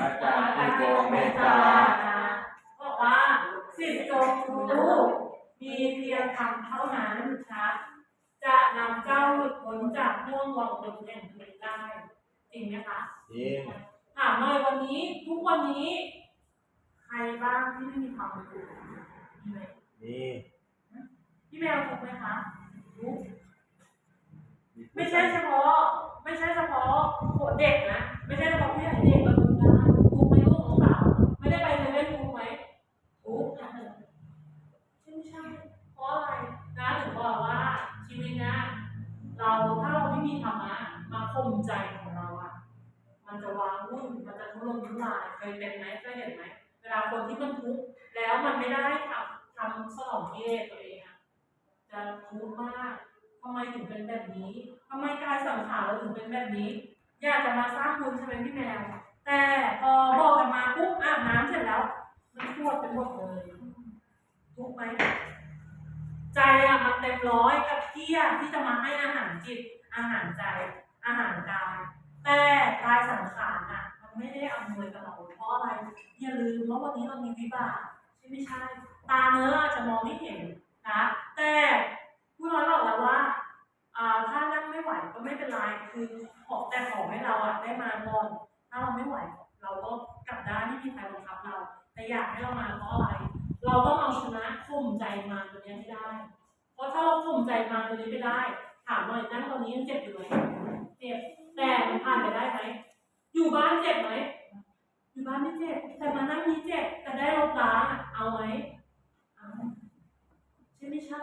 อาจารย์ที่โกงเมตตาบอกว่าสิทธิจงรู้มีเพียงธรรมเท่านั้นนะจะนำเจ้าหลุดพ้นจากห่วงวังวนแห่งทุกข์ได้ จริงไหมคะจริงถามหน่อยวันนี้ทุกวันนี้ ใครบ้างที่ไม่มีความทุกข์มีไหมนี่พี่แมวทุกข์ไหมคะทุกข์ไม่ใช่เฉพาะ ไม่ใช่เฉพาะเด็กนะ ไม่ใช่เฉพาะผู้ใหญ่เด็กก็ทุกข์ได้ทุกไหมลูกของสาไม่ได้ไปเซเว่นทุกข์ไหมทุกข์นะใช่ไม่ใช่ เพราะอะไรนะถึงบอกว่าชีวิตนะ เราถ้าเราไม่มีธรรมะมาข่มใจของเราอะมันจะวางวุ่นมันจะทุรนทุรายเคยเป็นไหมเคยเห็นไหมเวลาคนที่มันทุกข์แล้วมันไม่ได้ทำทำสนองกิเลสตัวเองอะจะทุกข์มากทำไมถึงเป็นแบบนี้ทำไมกายสังขารเราถึงเป็นแบบนี้ อยากจะมาสร้างบุญใช่ไหมพี่แมว แต่พอบอกกันมาปุ๊บอาบน้ำเสร็จแล้ว มันปวดเป็นหมดเลยทุกไหมใจอะมันเต็มร้อยกับเที่อะที่จะมาให้อาหารจิต อาหารใจ อาหารกายแต่กายสังขารอะมันไม่ได้อำนวยกับเราเพราะอะไรอย่าลืมว่าวันนี้เรามีวิบากใช่ไม่ใช่ ตาเนื้ออาจจะมองไม่เห็นนะแต่ผู้น้อยบอกแล้วว่าอ่าถ้านั่งไม่ไหวก็ไม่เป็นไรคือ ขอแต่ขอให้เราอะได้มาก่อน ถ้าเราไม่ไหว เราก็กลับได้ไม่มีใครบังคับเรา แต่อยากให้เรามาเพราะอะไร เราต้องเอาชนะข่มใจมาตัวนี้ให้ได้ เพราะถ้าเราข่มใจมาตัวนี้ไม่ได้ ถามหน่อยนั่งตอนนี้ยังเจ็บอยู่ไหมเจ็บ แต่มันผ่านไปได้ไหม อยู่บ้านเจ็บไหม อยู่บ้านไม่เจ็บ แต่มานั่งนี้เจ็บ แต่ได้ลบล้างเอาไหมเอาใช่ไม่ใช่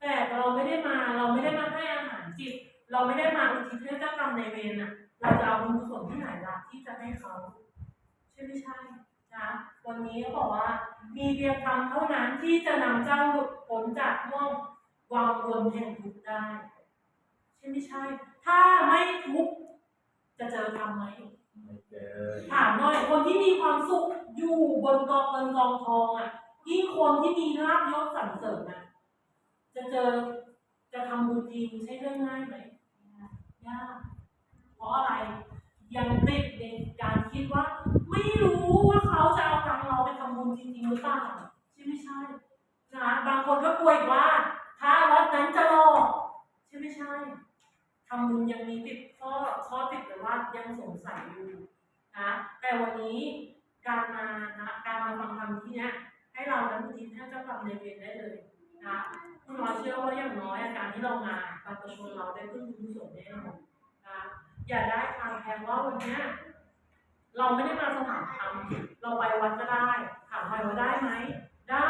แต่เราไม่ได้มา เราไม่ได้มาให้อาหารจิต เราไม่ได้มาอุทิศให้เจ้ากรรมในายเวรน่ะ เราจะเอาบุญกุศลที่ไหนล่ะที่จะให้เขาใช่ไม่ใช่นะวันนี้เขาบอกว่า มีเพียงธรรมเท่านั้นที่จะนำเจ้าหลุดพ้นจากม่วงวางวนแห่งทุกข์ได้ ใช่ไม่ใช่ ถ้าไม่ทุกข์จะเจอธรรมไหมไม่เจอถามหน่อยคนที่มีความสุขอยู่บนกองเงินกองทองอะยิ่งคนที่มีลาภยศสรรเสริญนะจะเจอจะทำบุญจริงใช่เรื่องง่ายไหม ยาก เพราะอะไรยังติดในการคิดว่า ไม่รู้ว่าเขาจะเอาตังเราไปทำบุญจริงๆหรือเปล่าใช่ไม่ใช่นะบางคนก็กลัวอีกว่า ถ้าวัดนั้นจะหลอกใช่ไม่ใช่ทำบุญยังมีติดข้อข้อติดแต่ว่ายังสงสัยอยู่นะแต่วันนี้การมานะการมาฟังธรรมที่เนี้ยให้เรานั้นอุทิศให้เจ้ากรรมในเวรได้เลยนะ คุณหมอเชื่อว่าอย่างน้อยอาการที่เรามาบรรพชนเราได้พึ่งบุญกุศลแน่นอนนะอย่าได้ทางแพงว่าวันนี้เราไม่ได้มาสถานธรรมเราไปวัดก็ได้ ถามไปว่าได้ไหมได้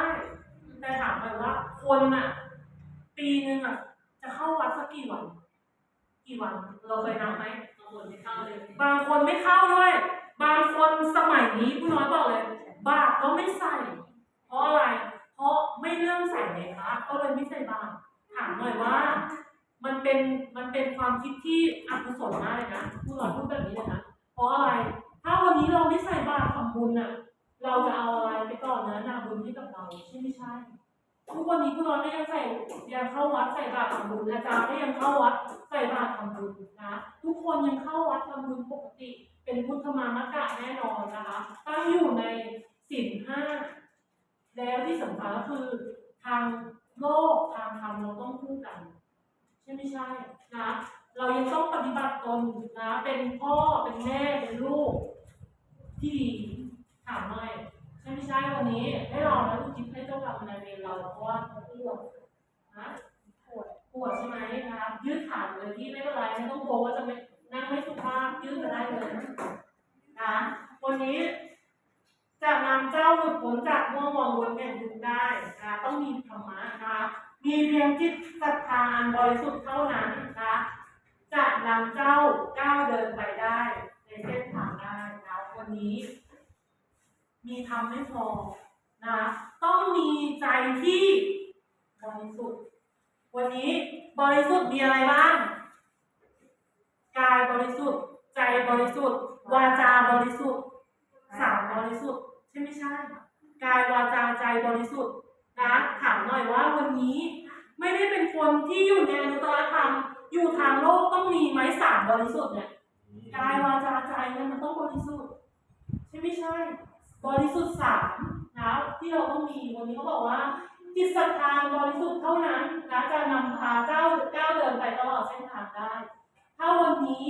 แต่ถามไปว่าคนอะ ปีหนึ่งอะจะเข้าวัดสักกี่วัน กี่วัน เราเคยนับไหมบางคนไม่เข้าเลย บางคนไม่เข้าด้วย บางคนสมัยนี้ผู้น้อยบอกเลย บาตรก็ไม่ใส่ เพราะอะไร เพราะไม่เรื่องใส่ในพระก็เลยไม่ใส่บาตรถามหน่อยว่า มันเป็นมันเป็นความคิดที่อกุศลมากเลยนะผู้น้อยพูดแบบนี้เลยนะเพราะอะไร ถ้าวันนี้เราไม่ใส่บาตรทำบุญน่ะเราจะเอาอะไรไปต่อเนื้อนาบุญให้กับเราใช่ไม่ใช่ทุกวันนี้ผู้น้อยก็ยังใส่ยังเข้าวัดใส่บาตรทำบุญอาจารย์ก็ยังเข้าวัดใส่บาตรทำบุญนะทุกคนยังเข้าวัดทำบุญปกติ เป็นพุทธมามกะแน่นอนนะคะตั้งอยู่ในศีลห้า แล้วที่สำคัญก็คือทางโลกทางธรรมเราต้องคู่กัน ใช่ไม่ใช่นะเรายังต้องปฏิบัติตนนะเป็นพ่อเป็นแม่เป็นลูก ที่ดีถามหน่อยใช่ไม่ใช่วันนี้ให้เรานะอุทิศให้เจ้ากรรมนายเวรเราเพราะว่าปวดนะปวดปวดใช่ไหมนะคะยืดขาเลยที่ไม่เป็นไรไม่ต้องกลัวว่าจะไม่นั่งไม่สุภาพยืดก็ได้เลยนะวันนี้จะนำเจ้าหลุดพ้นจาก งมองวนแห่งทุกข์ได้นะต้องมีธรรมะนะคะมีเพียงจิตศรัทธาอันบริสุทธิ์เท่านั้นนะคะจะนำเจ้าก้าวเดินไปได้ในเส้นทางได้นะวันนี้ มีทำไม่พอนะต้องมีใจที่บริสุทธิ์ วันนี้บริสุทธิ์มีอะไรบ้างกายบริสุทธิ์ ใจบริสุทธิ์ วาจาบริสุทธิ์สามบริสุทธิ์ใช่ไม่ใช่ กายวาจาใจบริสุทธิ์นะถามหน่อยว่าวันนี้ไม่ได้เป็นคนที่อยู่ในอนุตตรธรรมอยู่ทางโลกต้องมีไหมสามบริสุทธิ์เนี่ยกายวาจาใจเนี่ยมันต้องบริสุทธิ์ใช่ไม่ใช่ บริสุทธิ์สามนะที่เราต้องมีวันนี้เขาบอกว่าจิตศรัทธาบริสุทธิ์เท่านั้นนะจะนำพาเก้าวก้าเดินไปตลอดเส้นทางได้ ถ้าวันนี้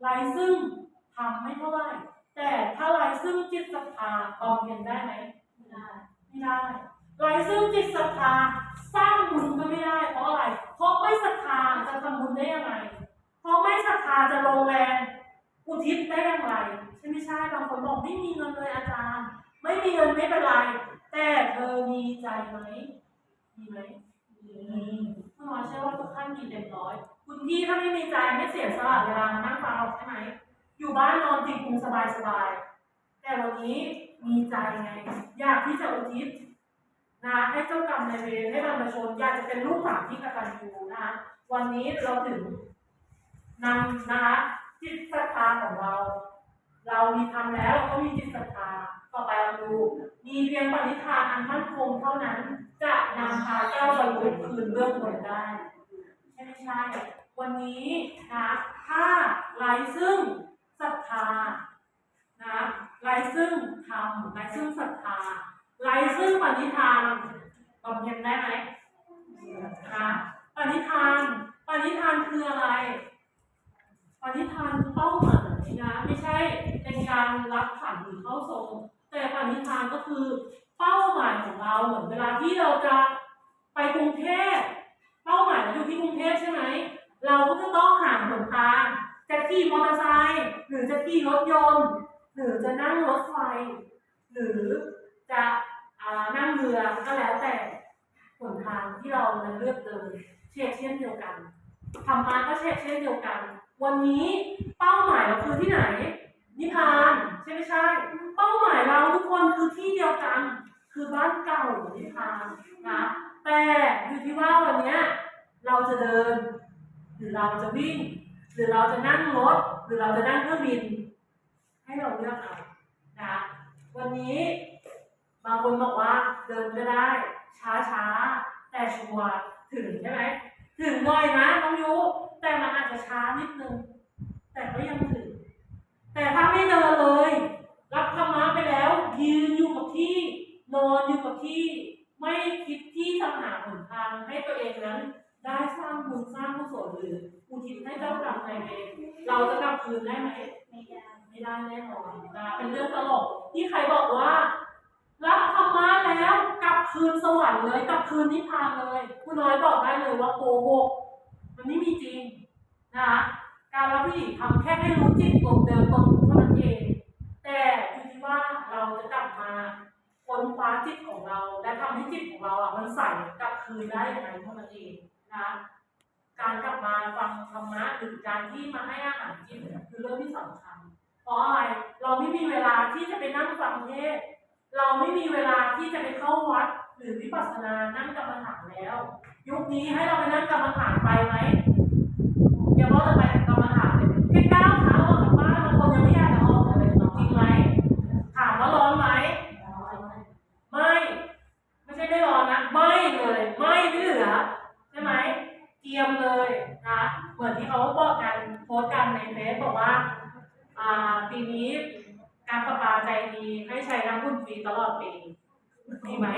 ไรซึ่งทำไม่เท่าไหร่แต่ถ้าไรซึ่งจิตศรัทธาบำเพ็ญได้ไหม ไม่ได้ไร้ซึ่งจิตศรัทธาสร้างบุญก็ไม่ได้ เพราะอะไร เพราะไม่ศรัทธาจะทำบุญได้ยังไง เพราะไม่ศรัทธาจะลงแรงอุทิศได้อย่างไรใช่ไม่ใช่บางคนบอกไม่มีเงินเลยอาจารย์ ไม่มีเงินไม่เป็นไร แต่เธอมีใจไหมมีไหมมีคุณหมอเชื่อว่าทุกท่านมีเต็มร้อย คุณพี่ถ้าไม่มีใจไม่เสียสละเวลามานั่งฟังเราใช่ไหมอยู่บ้านนอนติดพุงสบายๆแต่วันนี้ มีใจไง อยากที่จะอุทิศนะให้เจ้ากรรมนายเวรให้บรรพชนอยากจะเป็นลูกหลานที่กตัญญูนะคะวันนี้เราถึงนำนะคะจิตศรัทธาของเรา เรามีทำแล้วเราก็มีจิตศรัทธาต่อไปเราดูมีเพียงปณิธานอันมั่นคงเท่านั้น จะนำพาเจ้าบรรลุคืนเบื้องบนได้ ใช่ไม่ใช่ วันนี้นะถ้าไรซึ่งศรัทธานะ ไร้ซึ่งธรรมไร้ซึ่งศรัทธาไร้ซึ่งปณิธานบำเพ็ญได้ไหมนะปณิธานปณิธานคืออะไรปณิธานเป้าหมายนะไม่ใช่เป็นการรับขันหรือเข้าทรงแต่ปณิธานก็คือเป้าหมายของเราเหมือนเวลาที่เราจะไปกรุงเทพเป้าหมายเราอยู่ที่กรุงเทพใช่ไหมเราก็จะต้องหาหนทางจะขี่มอเตอร์ไซค์หรือจะขี่รถยนต์ หรือจะนั่งรถไฟ หรือจะอนั่งเรือก็แล้วแต่หนทางที่เราเลือกเดินเช่นเช่นเดียวกันธรรมะก็เช่นเช่นเดียวกัน วันนี้เป้าหมายเราคือที่ไหน นิพพานใช่ไม่ใช่ เป้าหมายเราทุกคนคือที่เดียวกัน คือบ้านเก่านิพพานนะแต่อยู่ที่ว่าวันนี้เราจะเดิน หรือเราจะวิ่ง หรือเราจะนั่งรถ หรือเราจะนั่งเครื่องบิน ให้เราเลือกเอานะวันนี้บางคนบอกว่าเดินก็ได้ ช้าช้าแต่ชัวร์ถึงใช่ไหมถึงหน่อยนะน้องยุแต่มันอาจจะช้านิดนึง แต่ก็ยังถึง แต่ถ้าไม่เดินเลย รับธรรมะไปแล้ว ยืนอยู่กับที่ นอนอยู่กับที่ ไม่คิดที่จะหาหนทางให้ตัวเองนั้น ได้สร้างบุญสร้างกุศลหรืออุทิศให้เจ้ากรรมนายเวรเราจะกลับคืนได้ไหม ไม่ได้แน่นอนนะเป็นเรื่องตลกที่ใครบอกว่า รับธรรมะแล้วกลับคืนสวรรค์เลยกลับคืนนิพพานเลยคุณน้อยบอกได้เลยว่าโกหกมันไม่มีจริงนะคะการรับผู้หญิงทำแค่ให้รู้จิตตรงเดิมตรงเท่านั้นเอง แต่อยู่ที่ว่าเราจะกลับมาค้นคว้าจิตของเรา และทำให้จิตของเราอะมันใส่กลับคืนได้ยังไงเท่านั้นเองนะการกลับมาฟังธรรมะหรือการที่มาให้อาหารจิตคือเรื่องที่สำคัญ เพราะอะไร เราไม่มีเวลาที่จะไปนั่งฟังเทศ เราไม่มีเวลาที่จะไปเข้าวัด หรือวิปัสสนา นั่งกรรมฐานแล้ว ยุคนี้ให้เราไปนั่งกรรมฐานไปไหมอย่าว่าจะไปกรรมฐานเลยแค่ก้าวเท้าออกจากบ้านบางคนยังไม่อยากจะออกเลยจริงไหมถามว่าร้อนไหมไม่ ไม่ใช่ไม่ร้อนนะ ไม่เลย ไม่ไม่เหลือใช่ไหมเกรียมเลยนะ เหมือนที่เขาบอกกันโพสต์กันในเฟซบอกว่า ปีนี้การประปาใจดีให้ใช้น้ำพุ่นฟรีตลอดปีมีไหม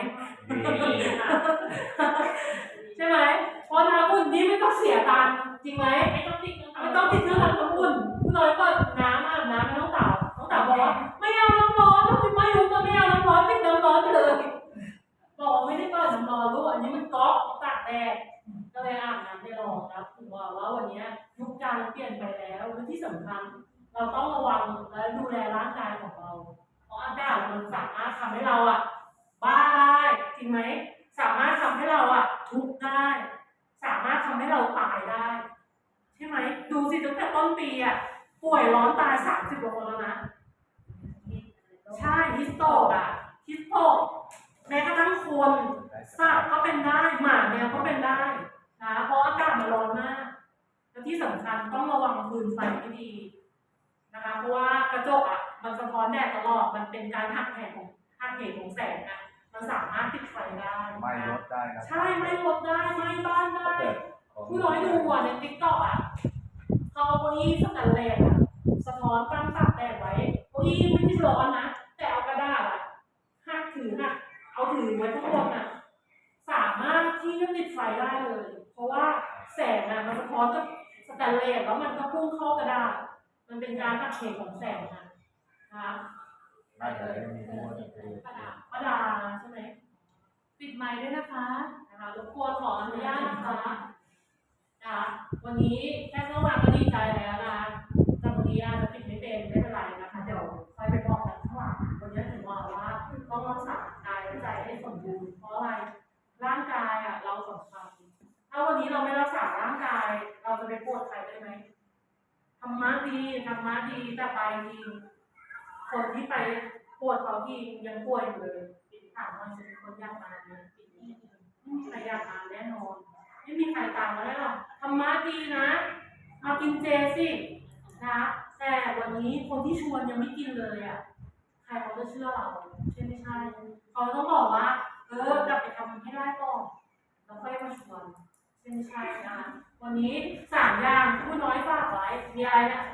ใช่ไหมเพราะน้ำอุ่นนี่ไม่ต้องเสียตังค์จริงไหมไม่ต้องติดเครื่องไม่ต้องติดเครื่องทำน้ำอุ่นคุณน้อยเปิดน้ำอาบน้ำไม่ต้องเต่าต้องเต่าบอกว่าไม่เอาน้ำร้อนต้องคุณไม่รู้ก็ไม่เอาน้ำร้อนปิดน้ำร้อนไปเลยบอกว่าไม่ได้เปิดน้ำร้อนลูกอันนี้มันก๊อกตากแดดก็เลยอาบน้ำในรองครับถึงบอกว่าวันนี้ยุคการมันเปลี่ยนไปแล้วและที่สำคัญ เราต้องระวังและดูแลร่างกายของเรา เพราะอากาศมันสามารถทำให้เราอะบ้าได้จริงไหมสามารถทำให้เราอะทุกข์ได้ สามารถทำให้เราตายได้ ใช่ไหมดูสิตั้งแต่ต้นปีอะป่วยร้อนตายสามสิบกว่าคนแล้วนะใช่ฮิสโตกอะฮิสโตกแม้กระทั่งคนสัตว์ก็เป็นได้หมาแมวก็เป็นได้นะเพราะอากาศมันร้อนมากและที่สำคัญต้องระวังฟืนไฟให้ดี นะคะ เพราะว่ากระจกอะมันสะท้อนแดดตลอด มันเป็นการหักเหของหักเหของแสงอะ มันสามารถติดไฟได้ไม่ลนะดได้นะใช่ไม่ลดได้ไม่บ้านได้ถ้าเกิดของผู้น้อยดูอะในติ๊กต็อกอะเขาเอาเก้าอี้สแตนเลสอะสะอนตั้งตากแดดไว้เก้าอี้ไม่ได้ร้อนนะแต่เอากระดาษอะหักถือหักเอาถือไว้ข้างบนอะสามารถที่จะติดไฟได้เลย เพราะว่าแสงอะมันสะท้อนกับสแตนเลสแล้วมันก็พุ่งเข้ากระดาษ มันเป็นการหักเหของแสงนะนะคะไม่เลยมีทั้งหมดคือประดาประดาใช่ไหมปิดไมค์ด้วยนะคะนะคะรบกวนขออนุญาตนะคะนะวันนี้แค่เข้ามาก็ดีใจแล้วนะแต่วันนี้อาจจะ รมะดีธรรมะดีแต่ไปจริงคนที่ไปปวดเขาทียังป่วยอยู่เลยปิดถามว่าจะมีคนยากมาไหมปิดนี้ไม่มีใครอยากมาแน่นอนไม่มีใครตามมาได้หรอกธรรมะดีนะมากินเจสินะแต่วันนี้คนที่ชวนยังไม่กินเลยอะใครเขาจะเชื่อเราใช่ไม่ใช่เขาต้องบอกว่า เออกลับไปทำให้ได้ก่อนแล้วค่อยมาชวน ใช่ไม่ใช่นะวันนี้สามอย่างผู้น้อยฝากไว้มีอะไรนี่ย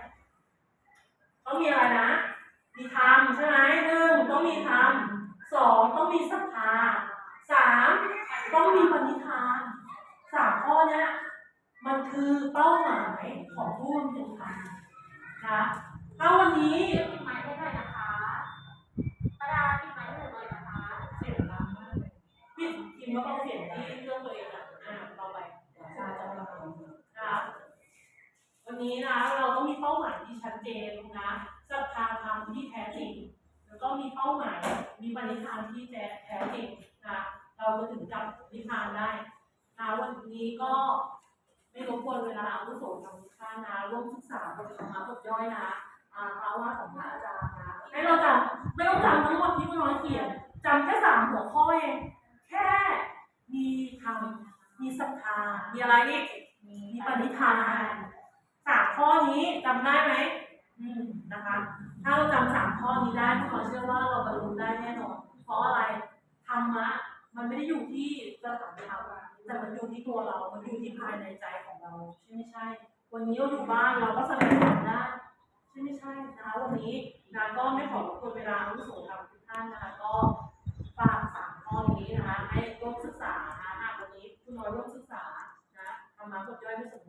ต้องมีอะไรนะ มีธรรมใช่ไหมหนึ่งต้องมีธรรมสองต้องมีศรัทธาสามต้องมีปณิธานสามข้อเนี้ยมันคือเป้าหมายของผู้บำเพ็ญธรรมนะถ้าวันนี้ ปิดไมค์ให้หน่อยนะคะประดาปิดไมค์ให้หนูหน่อยนะคะ เสียงดังมากเลยพี่พิมพ์ว่าเบาเสียงที่เครื่องตัวเองอะอ่าเบาไปเดี๋ยวชาจะมานะคะวันนี้นะเราต้องมีเป้าหมายที่ชัดเจนนะศรัทธาธรรมที่แท้จริง แล้วก็มีเป้าหมาย มีปณิธานที่แท้แท้จริงนะเราจะถึงกับนิพพานได้นะวันนี้ก็ ไม่รบกวนเวลาอาวุโสทางทุกท่านะร่วมศึกษาบทธรรมะบทย่อยนะอาพรว่าของพระอาจารย์นะให้เราจำไม่ต้องจำทั้งหมดที่คุณน้อยเขียนจำแค่สามหัวข้อเองแค่มีธรรมมีศรัทธามีอะไรอีกมีปณิธานสามข้อนี้จำได้ไหมอืมนะคะ ถ้าเราจำสามข้อนี้ได้พวกเราเชื่อว่าเราบรรลุได้แน่นอนเพราะอะไรธรรมะมันไม่ได้อยู่ที่สถานธรรม แต่มันอยู่ที่ตัวเรา มันอยู่ที่ภายในใจของเรา ใช่ไม่ใช่ วันนี้เราอยู่บ้านเราก็แสดงออกได้ ใช่ไม่ใช่นะควันนี้นาก็ไม่ขอรบกวนเวลาผู้สูงทำทุกท่านนะคะก็ฝากสามข้อนี้นะคะให้ร่วมศึกษานะะวันนี้คุณน้อยร่วมศึกษานะทำมาบทย่อยไม่สม